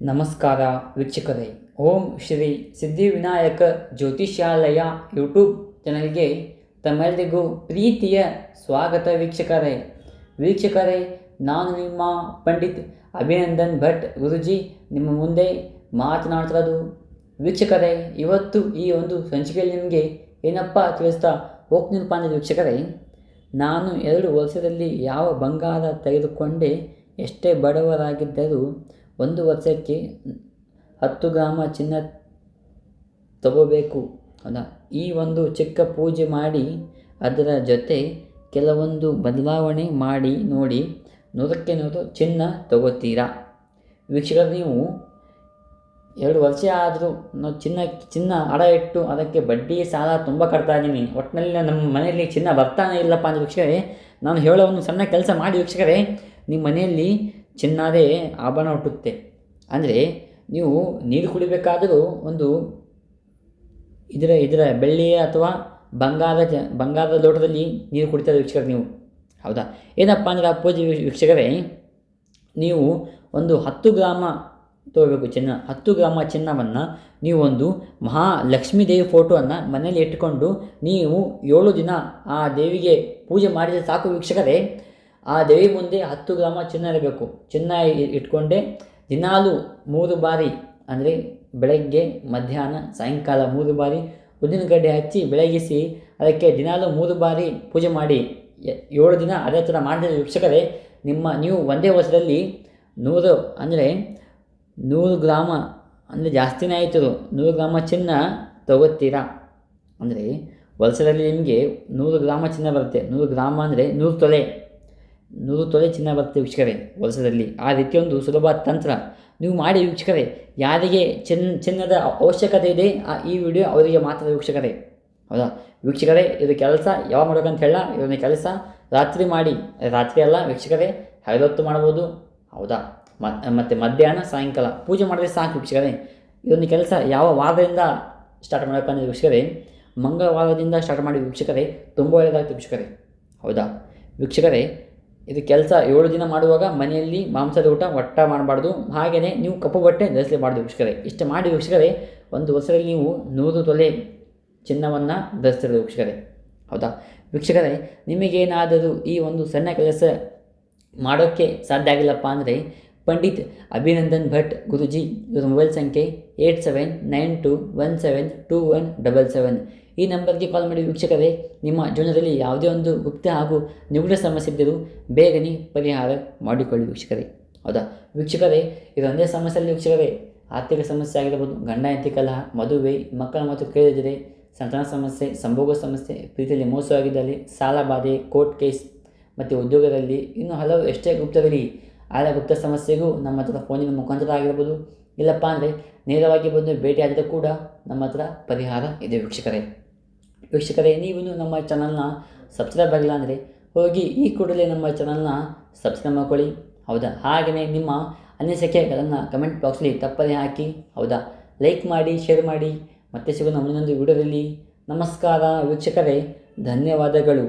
ನಮಸ್ಕಾರ ವೀಕ್ಷಕರೇ. ಓಂ ಶ್ರೀ ಸಿದ್ಧಿವಿನಾಯಕ ಜ್ಯೋತಿಷ್ಯಾಲಯ ಯೂಟ್ಯೂಬ್ ಚಾನಲ್ಗೆ ತಮ್ಮೆಲ್ಲರಿಗೂ ಪ್ರೀತಿಯ ಸ್ವಾಗತ ವೀಕ್ಷಕರೇ. ವೀಕ್ಷಕರೇ, ನಾನು ನಿಮ್ಮ ಪಂಡಿತ್ ಅಭಿನಂದನ್ ಭಟ್ ಗುರುಜಿ. ನಿಮ್ಮ ಮುಂದೆ ಮಾತನಾಡ್ತಿರೋದು, ವೀಕ್ಷಕರೇ, ಇವತ್ತು ಈ ಒಂದು ಸಂಚಿಕೆಯಲ್ಲಿ ನಿಮಗೆ ಏನಪ್ಪ ತಿಳಿಸ್ತಾ ಹೋಗ್ತೀನಪ್ಪ ಅಂದರೆ ವೀಕ್ಷಕರೇ, ನಾನು ಎರಡು ವರ್ಷದಲ್ಲಿ ಯಾವ ಬಂಗಾರ ತೆಗೆದುಕೊಂಡೆ, ಎಷ್ಟೇ ಬಡವರಾಗಿದ್ದರೂ ಒಂದು ವರ್ಷಕ್ಕೆ ಹತ್ತು ಗ್ರಾಮ ಚಿನ್ನ ತಗೋಬೇಕು ಅಲ್ಲ. ಈ ಒಂದು ಚಿಕ್ಕ ಪೂಜೆ ಮಾಡಿ ಅದರ ಜೊತೆ ಕೆಲವೊಂದು ಬದಲಾವಣೆ ಮಾಡಿ ನೋಡಿ ನೂರಕ್ಕೆ ನೂರು ಚಿನ್ನ ತಗೋತೀರಾ? ವೀಕ್ಷಕರು, ನೀವು ಎರಡು ವರ್ಷ ಆದರೂ ನಾವು ಚಿನ್ನ ಚಿನ್ನ ಅಡ ಇಟ್ಟು ಅದಕ್ಕೆ ಬಡ್ಡಿ ಸಾಲ ತುಂಬ ಕಟ್ತಾ ಇದ್ದೀನಿ. ಒಟ್ಟಿನಲ್ಲಿ ನಮ್ಮ ಮನೆಯಲ್ಲಿ ಚಿನ್ನ ಬರ್ತಾನೆ ಇಲ್ಲಪ್ಪ ಅಂದರೆ ವೀಕ್ಷಕರೇ, ನಾನು ಹೇಳೋ ಒಂದು ಸಣ್ಣ ಕೆಲಸ ಮಾಡಿ ವೀಕ್ಷಕರೇ, ನಿಮ್ಮ ಮನೆಯಲ್ಲಿ ಚಿನ್ನದೇ ಆಭರಣ ಹುಟ್ಟುತ್ತೆ. ಅಂದರೆ ನೀವು ನೀರು ಕುಡಿಬೇಕಾದರೂ ಒಂದು ಇದರ ಇದರ ಬೆಳ್ಳಿಯ ಅಥವಾ ಬಂಗಾರದ ಜ, ಬಂಗಾರದ ಲೋಟದಲ್ಲಿ ನೀರು ಕುಡಿತಾರೆ ವೀಕ್ಷಕರು ನೀವು. ಹೌದಾ? ಏನಪ್ಪ ಅಂದರೆ ಪೂಜೆ ವೀಕ್ಷಕರೇ, ನೀವು ಒಂದು ಹತ್ತು ಗ್ರಾಮ ತಗೋಬೇಕು ಚಿನ್ನ. ಹತ್ತು ಗ್ರಾಮ ಚಿನ್ನವನ್ನು ನೀವು ಒಂದು ಮಹಾಲಕ್ಷ್ಮೀ ದೇವಿ ಫೋಟೋವನ್ನು ಮನೆಯಲ್ಲಿ ಇಟ್ಟುಕೊಂಡು ನೀವು ಏಳು ದಿನ ಆ ದೇವಿಗೆ ಪೂಜೆ ಮಾಡಿದರೆ ಸಾಕು ವೀಕ್ಷಕರೇ. ಆ ದೇವಿ ಮುಂದೆ ಹತ್ತು ಗ್ರಾಮ ಚಿನ್ನ ಇರಬೇಕು. ಚಿನ್ನ ಇಟ್ಕೊಂಡೆ ದಿನಾಲು ಮೂರು ಬಾರಿ ಅಂದರೆ ಬೆಳಗ್ಗೆ, ಮಧ್ಯಾಹ್ನ, ಸಾಯಂಕಾಲ ಮೂರು ಬಾರಿ ಉದ್ದಿನಗಡ್ಡೆ ಹಚ್ಚಿ ಬೆಳಗಿಸಿ ಅದಕ್ಕೆ ದಿನಾಲು ಮೂರು ಬಾರಿ ಪೂಜೆ ಮಾಡಿ. ಏಳು ದಿನ ಅದೇ ಥರ ಮಾಡಿದ ವೀಕ್ಷಕರೇ, ನಿಮ್ಮ ನೀವು ಒಂದೇ ವರ್ಷದಲ್ಲಿ ನೂರು ಅಂದರೆ ನೂರು ಗ್ರಾಮ ಅಂದರೆ ಜಾಸ್ತಿನೇ ಆಯಿತು ನೂರು ಗ್ರಾಮ ಚಿನ್ನ ತಗೋತೀರಾ? ಅಂದರೆ ವರ್ಷದಲ್ಲಿ ನಿಮಗೆ ನೂರು ಗ್ರಾಮ ಚಿನ್ನ ಬರುತ್ತೆ. ನೂರು ಗ್ರಾಮ ಅಂದರೆ ನೂರು ತೊಲೆ. ನೂರು ತೊಲೆ ಚಿನ್ನ ಬರುತ್ತೆ ವೀಕ್ಷಕರೇ ವಲಸದಲ್ಲಿ ಆ ರೀತಿಯೊಂದು ಸುಲಭ ತಂತ್ರ. ನೀವು ಮಾಡಿ ವೀಕ್ಷಕರೇ, ಯಾರಿಗೆ ಚಿನ್ನ ಚಿನ್ನದ ಅವಶ್ಯಕತೆ ಇದೆ, ಆ, ಈ ವಿಡಿಯೋ ಅವರಿಗೆ ಮಾತ್ರ ವೀಕ್ಷಕರೇ. ಹೌದಾ? ವೀಕ್ಷಕರೇ, ಇದು ಕೆಲಸ ಯಾವಾಗ ಮಾಡ್ಬೇಕಂತ ಹೇಳ, ಇದೊಂದು ಕೆಲಸ. ರಾತ್ರಿ ಮಾಡಿ, ರಾತ್ರಿ ಅಲ್ಲ ವೀಕ್ಷಕರೇ ಹೈದೊತ್ತು ಮಾಡ್ಬೋದು ಹೌದಾ? ಮತ್ತು ಮಧ್ಯಾಹ್ನ, ಸಾಯಂಕಾಲ, ಪೂಜೆ ಮಾಡಿದ್ರೆ ಸಾಕು ವೀಕ್ಷಕರೇ. ಇದೊಂದು ಕೆಲಸ ಯಾವ ವಾರದಿಂದ ಸ್ಟಾರ್ಟ್ ಮಾಡಬೇಕಂದ್ರೆ ವೀಕ್ಷಕರೇ. ಮಂಗಳವಾರದಿಂದ ಸ್ಟಾರ್ಟ್ ಮಾಡಿ ವೀಕ್ಷಕರೇ, ತುಂಬ ಒಳ್ಳೆಯದಾಗ್ತದೆ ವೀಕ್ಷಕರೇ. ಹೌದಾ? ವೀಕ್ಷಕರೇ ಇದು ಕೆಲಸ ಏಳು ದಿನ ಮಾಡುವಾಗ ಮನೆಯಲ್ಲಿ ಮಾಂಸದ ಊಟ ಒಟ್ಟ ಮಾಡಬಾರ್ದು. ಹಾಗೆಯೇ ನೀವು ಕಪ್ಪು ಬಟ್ಟೆ ಧರಿಸಲೇಬಾರ್ದು ವೀಕ್ಷಕರೇ. ಇಷ್ಟು ಮಾಡಿ ವೀಕ್ಷಕರೇ, ಒಂದು ವರ್ಷದಲ್ಲಿ ನೀವು ನೂರು ತೊಲೆ ಚಿನ್ನವನ್ನು ಧರಿಸ್ತಿರೋದು ವೀಕ್ಷಕರೇ. ಹೌದಾ? ವೀಕ್ಷಕರೇ, ನಿಮಗೇನಾದರೂ ಈ ಒಂದು ಸಣ್ಣ ಕೆಲಸ ಮಾಡೋಕ್ಕೆ ಸಾಧ್ಯ ಆಗಿಲ್ಲಪ್ಪ ಅಂದರೆ ಪಂಡಿತ್ ಅಭಿನಂದನ್ ಭಟ್ ಗುರುಜಿ, ಇವರ ಮೊಬೈಲ್ ಸಂಖ್ಯೆ eight seven nine two one seven two one double seven. ಈ ನಂಬರ್ಗೆ ಕಾಲ್ ಮಾಡಿ ವೀಕ್ಷಕರೇ, ನಿಮ್ಮ ಜೀವನದಲ್ಲಿ ಯಾವುದೇ ಒಂದು ಗುಪ್ತ ಹಾಗೂ ನಿಗೂಢ ಸಮಸ್ಯೆ ಇದ್ದರೂ ಬೇಗನೆ ಪರಿಹಾರ ಮಾಡಿಕೊಳ್ಳಿ ವೀಕ್ಷಕರೇ. ಹೌದಾ? ವೀಕ್ಷಕರೇ ಇದೊಂದೇ ಸಮಸ್ಯೆ ಅಲ್ಲ ವೀಕ್ಷಕರೇ. ಆರ್ಥಿಕ ಸಮಸ್ಯೆ ಆಗಿರ್ಬೋದು ಗಂಡ ಹೆಂಡತಿ ಕಲಹ, ಮದುವೆ, ಮಕ್ಕಳ ಮತ್ತು ಕೇಳಿದರೆ ಸಂತಾನ ಸಮಸ್ಯೆ, ಸಂಭೋಗ ಸಮಸ್ಯೆ, ಪ್ರೀತಿಯಲ್ಲಿ ಮೋಸವಾಗಿದ್ದಲ್ಲಿ ಸಾಲ ಬಾಧೆ ಕೋರ್ಟ್ ಕೇಸ್ ಮತ್ತು ಉದ್ಯೋಗದಲ್ಲಿ ಇನ್ನು ಹಲವು ಎಷ್ಟೇ ಗುಪ್ತವಿರಲಿ ಆಯಾ ಗುಪ್ತ ಸಮಸ್ಯೆಗೂ ನಮ್ಮ ಹತ್ರ ಫೋನಿನ ಮುಖಾಂತರ ಆಗಿರ್ಬೋದು. ಇಲ್ಲಪ್ಪ ಅಂದರೆ ನೇರವಾಗಿ ಬಂದು ಭೇಟಿಯಾದರೂ ಕೂಡ ನಮ್ಮ ಹತ್ರ ಪರಿಹಾರ ಇದೆ ವೀಕ್ಷಕರೇ. ವೀಕ್ಷಕರೇ, ನೀವು ನಮ್ಮ ಚಾನಲ್ನ ಸಬ್ಸ್ಕ್ರೈಬ್ ಆಗಿಲ್ಲ ಅಂದರೆ ಹೋಗಿ ಈ ಕೂಡಲೇ ನಮ್ಮ ಚಾನಲ್ನ ಸಬ್ಸ್ಕ್ರೈಬ್ ಮಾಡ್ಕೊಳ್ಳಿ. ಹೌದಾ? ಹಾಗೆಯೇ ನಿಮ್ಮ ಅನಿಸಿಕೆಗಳನ್ನು ಕಮೆಂಟ್ ಬಾಕ್ಸ್ಲಿ ತಪ್ಪದೇ ಹಾಕಿ, ಹೌದಾ? ಲೈಕ್ ಮಾಡಿ ಶೇರ್ ಮಾಡಿ. ಮತ್ತೆ ಸಿಗೋಣ ಮುಂದೊಂದು ವಿಡಿಯೋದಲ್ಲಿ ನಮಸ್ಕಾರ ವೀಕ್ಷಕರೇ, ಧನ್ಯವಾದಗಳು.